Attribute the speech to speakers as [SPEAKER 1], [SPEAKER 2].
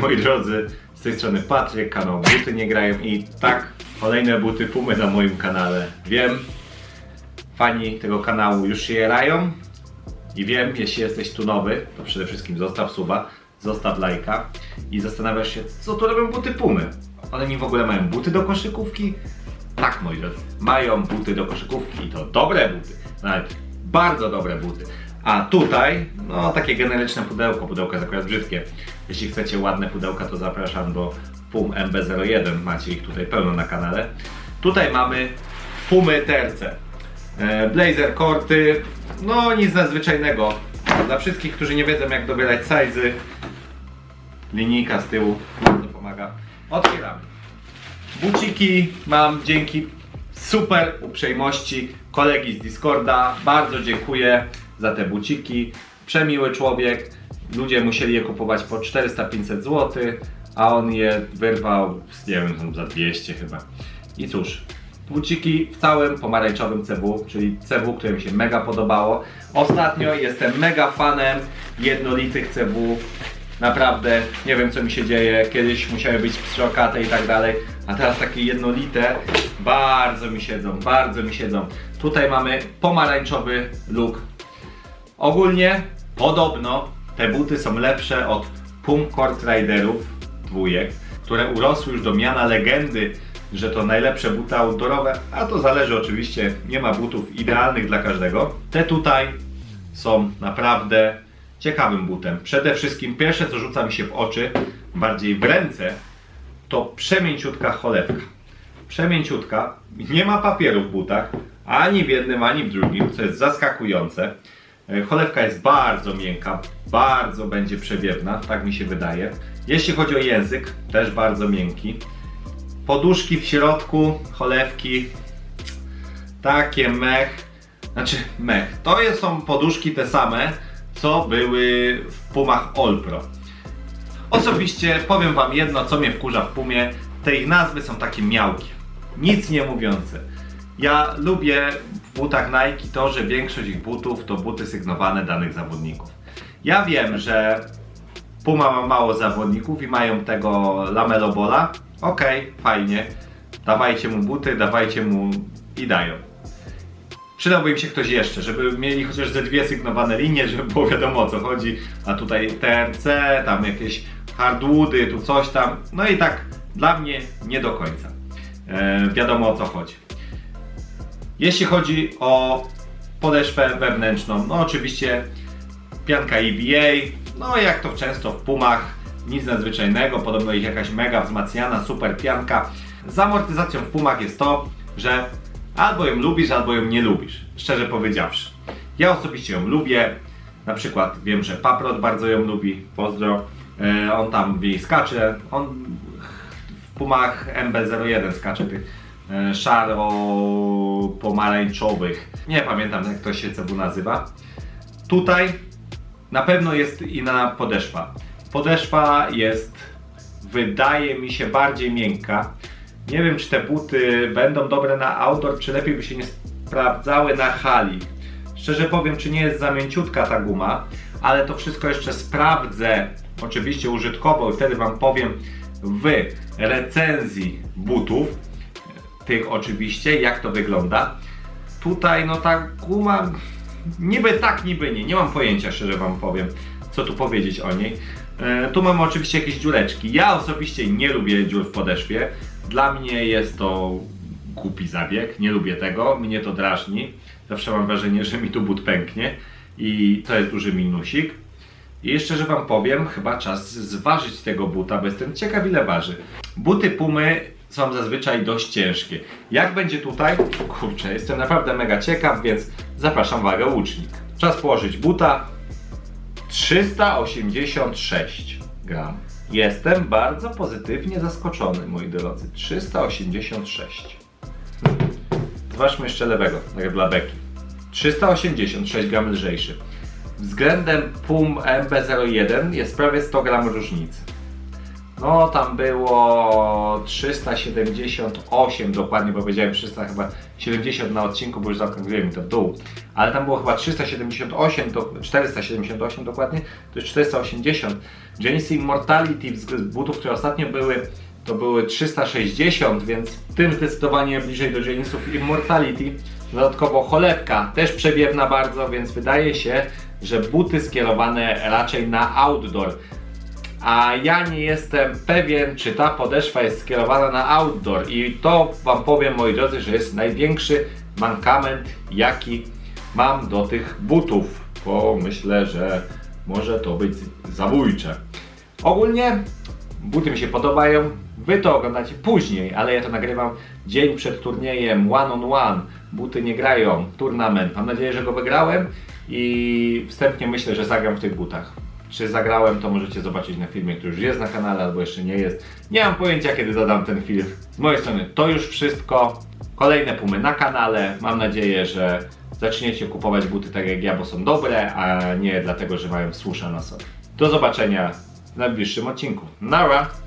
[SPEAKER 1] moi drodzy, z tej strony Patryk, kanał Buty Nie Grają i tak, kolejne buty Pumy na moim kanale. Wiem, fani tego kanału już się jarają i wiem, jeśli jesteś tu nowy, to przede wszystkim zostaw suba, zostaw lajka i zastanawiasz się, co tu robią buty Pumy. One mi w ogóle mają buty do koszykówki? Tak, moi drodzy, mają buty do koszykówki i to dobre buty, nawet bardzo dobre buty. A tutaj, no takie generyczne pudełko, pudełko jest akurat brzydkie. Jeśli chcecie ładne pudełka, to zapraszam do Pum MB01, macie ich tutaj pełno na kanale. Tutaj mamy Pumy TRC. E, Blazer korty, no nic nadzwyczajnego. Dla wszystkich, którzy nie wiedzą jak dobierać sizy, linijka z tyłu bardzo pomaga. Otwieramy. Buciki mam dzięki super uprzejmości kolegi z Discorda. Bardzo dziękuję za te buciki. Przemiły człowiek. Ludzie musieli je kupować po 400-500 zł, a on je wyrwał, nie wiem, za 200 chyba. I cóż, buciki w całym pomarańczowym CW, czyli CW, które mi się mega podobało. Ostatnio jestem mega fanem jednolitych CW. Naprawdę nie wiem co mi się dzieje. Kiedyś musiały być pstrokate i tak dalej, a teraz takie jednolite bardzo mi siedzą, bardzo mi siedzą. Tutaj mamy pomarańczowy look. Ogólnie podobno te buty są lepsze od Pum Court Riderów dwójek, które urosły już do miana legendy, że to najlepsze buty outdoorowe, a to zależy oczywiście, nie ma butów idealnych dla każdego. Te tutaj są naprawdę ciekawym butem. Przede wszystkim pierwsze co rzuca mi się w oczy, bardziej w ręce, to przemięciutka cholewka. Przemięciutka, nie ma papieru w butach, ani w jednym, ani w drugim, co jest zaskakujące. E, Cholewka jest bardzo miękka, bardzo będzie przewiewna, tak mi się wydaje. Jeśli chodzi o język, też bardzo miękki. Poduszki w środku, cholewki, takie mech, znaczy mech. To są poduszki te same, co były w Pumach All Pro. Osobiście powiem Wam jedno, co mnie wkurza w Pumie. Te ich nazwy są takie miałkie. Nic nie mówiące. Ja lubię butach Nike to, że większość ich butów to buty sygnowane danych zawodników. Ja wiem, że Puma ma mało zawodników i mają tego lamelobola. Okej, fajnie. Dawajcie mu buty, dawajcie mu i dają. Przydałby im się ktoś jeszcze, żeby mieli chociaż ze dwie sygnowane linie, żeby było wiadomo o co chodzi. A tutaj TRC, tam jakieś hardwoody, tu coś tam. No i tak dla mnie nie do końca. E, wiadomo o co chodzi. Jeśli chodzi o podeszwę wewnętrzną, no oczywiście pianka EVA, no jak to często w Pumach, nic nadzwyczajnego, podobno ich jakaś mega wzmacniana, super pianka. Z amortyzacją w Pumach jest to, że albo ją lubisz, albo ją nie lubisz, szczerze powiedziawszy. Ja osobiście ją lubię, na przykład wiem, że Paprot bardzo ją lubi, pozdro, E, on tam w niej skacze, on w Pumach MB01 skacze tych szaro-pomarańczowych, nie pamiętam jak to się CW nazywa. Tutaj na pewno jest inna podeszwa. Podeszwa jest, wydaje mi się, bardziej miękka. Nie wiem, czy te buty będą dobre na outdoor, czy lepiej by się nie sprawdzały na hali. Szczerze powiem, czy nie jest za mięciutka ta guma, ale to wszystko jeszcze sprawdzę, oczywiście użytkowo i wtedy Wam powiem w recenzji butów, tych oczywiście, jak to wygląda. Tutaj no ta guma niby tak, niby nie. Nie mam pojęcia, szczerze wam powiem, co tu powiedzieć o niej. E, tu mamy oczywiście jakieś dziureczki. Ja osobiście nie lubię dziur w podeszwie. Dla mnie jest to głupi zabieg. Nie lubię tego. Mnie to drażni. Zawsze mam wrażenie, że mi tu but pęknie. I to jest duży minusik. I jeszcze, że wam powiem, chyba czas zważyć tego buta, bo jestem ciekaw ile waży. Buty Pumy są zazwyczaj dość ciężkie. Jak będzie tutaj? Kurczę, jestem naprawdę mega ciekaw, więc zapraszam wagę łucznik. Czas położyć buta. 386 gram. Jestem bardzo pozytywnie zaskoczony, moi drodzy. 386. Zobaczmy jeszcze lewego, tak dla beki. 386 gram lżejszy. Względem PUM MB01 jest prawie 100 gram różnicy. No tam było 378 dokładnie, bo powiedziałem 300 chyba 70 na odcinku, bo już zaokrągliłem to w dół. Ale tam było chyba 378, do, 478 dokładnie, to jest 480. Genesis Immortality z butów, które ostatnio były, to były 360, więc tym zdecydowanie bliżej do Genesisów Immortality. Dodatkowo cholewka, też przewiewna bardzo, więc wydaje się, że buty skierowane raczej na outdoor. A ja nie jestem pewien, czy ta podeszwa jest skierowana na outdoor. I to Wam powiem, moi drodzy, że jest największy mankament, jaki mam do tych butów. Bo myślę, że może to być zabójcze. Ogólnie buty mi się podobają. Wy to oglądacie później, ale ja to nagrywam dzień przed turniejem one on one. Buty nie grają, turnament. Mam nadzieję, że go wygrałem i wstępnie myślę, że zagram w tych butach. Czy zagrałem, to możecie zobaczyć na filmie, który już jest na kanale, albo jeszcze nie jest. Nie mam pojęcia, kiedy dodam ten film. Z mojej strony to już wszystko. Kolejne pumy na kanale. Mam nadzieję, że zaczniecie kupować buty tak jak ja, bo są dobre, a nie dlatego, że mają słusza na sobie. Do zobaczenia w najbliższym odcinku. Nara!